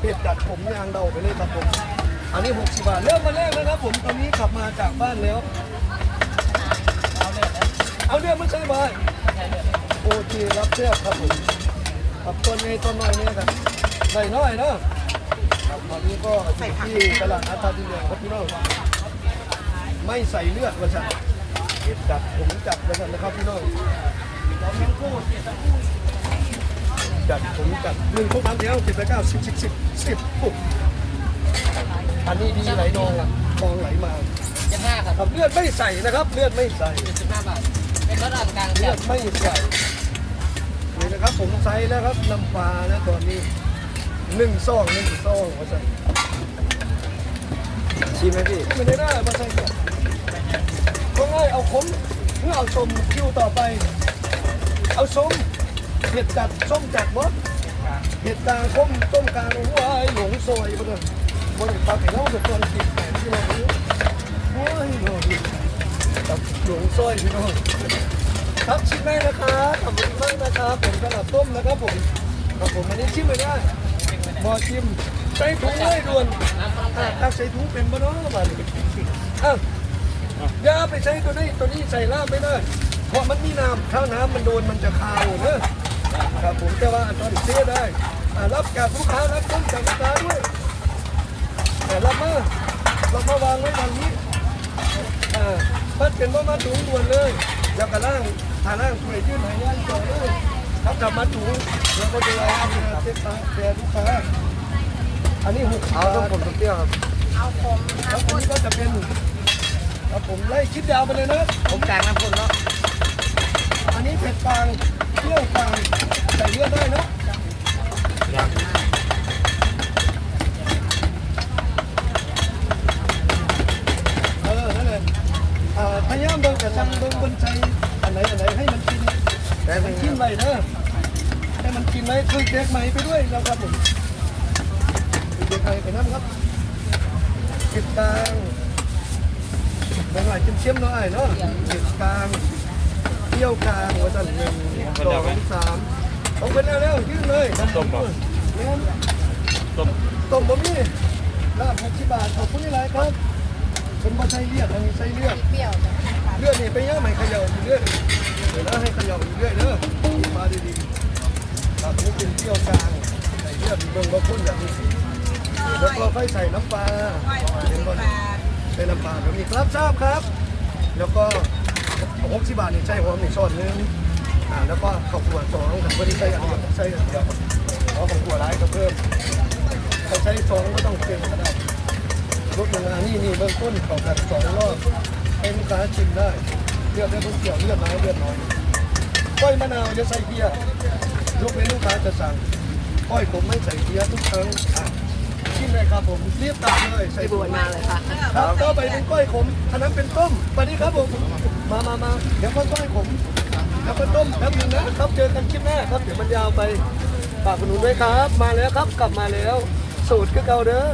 เผ็ดจัดผมยางเดาไปเลยครับผม อันนี้ 60 บาท เริ่มมาแรกนะครับผม ตอนนี้ขับมาจากบ้านแล้ว เอาเรื่องไม่ใช่บายโอเครับเชือครับผมขับตัวนี้ตัวน้อยเนี่ยครับใส่น้อยเนาะครับตอนนี้ก็อยู่ที่ตลาดอาตาดินเหลืองครับพี่น้องไม่ใส่เลือดว่าสั่นเผ็ดจัดผมจัดว่าสั่นนะครับพี่น้องเราแมงโก้ จัดผมจัดหนึ่งพวกพันเดียวเจ็ดแปดเก้าสิบสิบสิบสิบปุ๊บอันนี้ดีไหลนองอะมองไหลมาเจ็ดห้าครับครับเลือดไม่ใส่นะครับ เลือดไม่ใส่สิบห้าบาทเป็นรถอ่อนกลางเลืจัอดดไม่ใส่นี่นะครับผมใส่แล้วครับน้ำปลานะตอนนี้หนึ่งซองหนึ่งซองว่าสั่นชิมไหมพี่ไม่ได้ได้มาใส่ก่อนก็ง่ายเอาขมเพื่อเอาชมคิวต่อไป เอาส้ม เผ็ดจัดส้มจัดมดเผ็ดกลางส้มส้มกลางว้ายหลงซอยมาเลยบนปลาเผ็ดเล่าเดือดร้อนติดแขนที่เราเนี่ยว้ายหลงกับหลงซอยพี่น้องครับชิมได้นะครับขอบคุณมากนะครับผมกระดาษต้มนะครับผมครับผมอันนี้ชิมไม่ได้บอชิมใส่ถุงเลยด่วนน้ำฝรั่งอะใส่ถ้าใส่ถุงเป็นบ่เนาะบ้านอะอย่าไปใช้ตัวนี้ตัวนี้ใส่ล่ามไม่ได้ เพราะมันมีน้ำถ้าน้ำมันโดนมันจะคาวเนอะ แต่ว่าตอนนี้เสียได้อะรับจากลูกค้ารับต้นจากลูกค้าด้วยแต่รับมารับมาวางไว้ทางนี้อ่ามันเป็นว่ามาถุงด่วนเลย แล้วก็ล่างทาล่างถ้วยยื่นหายย่างต่อเลยครับกลับมาถุงแล้วก็จะไล่เซ็ตตาแทนลูกค้าอันนี้หกเอาต้มผมต้มเปรี้ยวครับครับผมก็จะเป็นครับผมไล่คิดยาวไปเลยนะผมกลางน้ำข้นเนาะอันนี้เผ็ดกลางเปรี้ยวกลางใส่เลือดได้เนอะเออนั่นแหละ อ่าพยายามเบิ่งแต่สั่งเบิ่งบนใจอันไหนอันไหนให้มันกินได้ไหมมันคกินรับไปเนอะให้มันกินไว้คุยเด็กใหม่ไปด้วยนะครับผมคุยเด็กใหม่ไปนั่นครับเผ็ดกลางแบ่งหลายเข้มๆหน่อยเนาะเผ็ดกลางเที่ยวกลางหัวจันหนึ่งสองสามต้องเป็นแล้วๆยื่นเลยต้มบ่ต้มต้มบ่มีลาบหกสิบบาทขอบคุณที่ไรครับ เป็นบะไส้เลือดอันนี้ไส้เลือดเปรี้ยวจ้ะเลือดนี่ไปย่างใหม่เขย่าอยู่เรื่อยเดี๋ยวนะให้เขย่าอยู่เรื่อยเด้อมาดีๆครับนี่เป็นเที่ยวกลางใส่เลือดเบิ่งบ่ข้นแบบนี้แล้วก็ค่อยใส่น้ำปลาเห็นบ่ใส่น้ำปลาแบบนี้ครับทราบครับ แล้วก็หกสิบบาทนี่ใช่หอมนี่ช้อนหนึงอ่าแล้วก็ข้าวคั่วสองกับพอดีใส่อันเดียวใส่อันเดียวเอาข้าวคั่วร้ายก็เพิ่มถ้าใช้สองก็ต้องเพิ่มก็ได้ รสหนึ่งอันนี้นี่เบื้องต้นของกันสองรอบให้ลูกค้าชิมได้เลือกได้ทุกเกี่ยวเลือกน้อยเลือกน้อยก้อยมะนาวจะใส่เกียร์ยกเว้นลูกค้าจะสั่งก้อยผมไม่ใส่เกียร์ทุกครั้งอะชิมเลยครับผมเรียบตักเลยใส่บวนมาเลยค่ะครับต่อไปเป็นก้อยขมอันนั้นเป็นต้มสวัสดีครับผมมามามาเดี๋ยวก็ก้อยขมแล้วก็ต้มแป๊บนึงนะครับเจอกันคลิปหน้าครับเดี๋ยวมันยาวไปฝากคุณหนุนด้วยครับ มาแล้วครับกลับมาแล้วสูตรก็เก่าเด้อ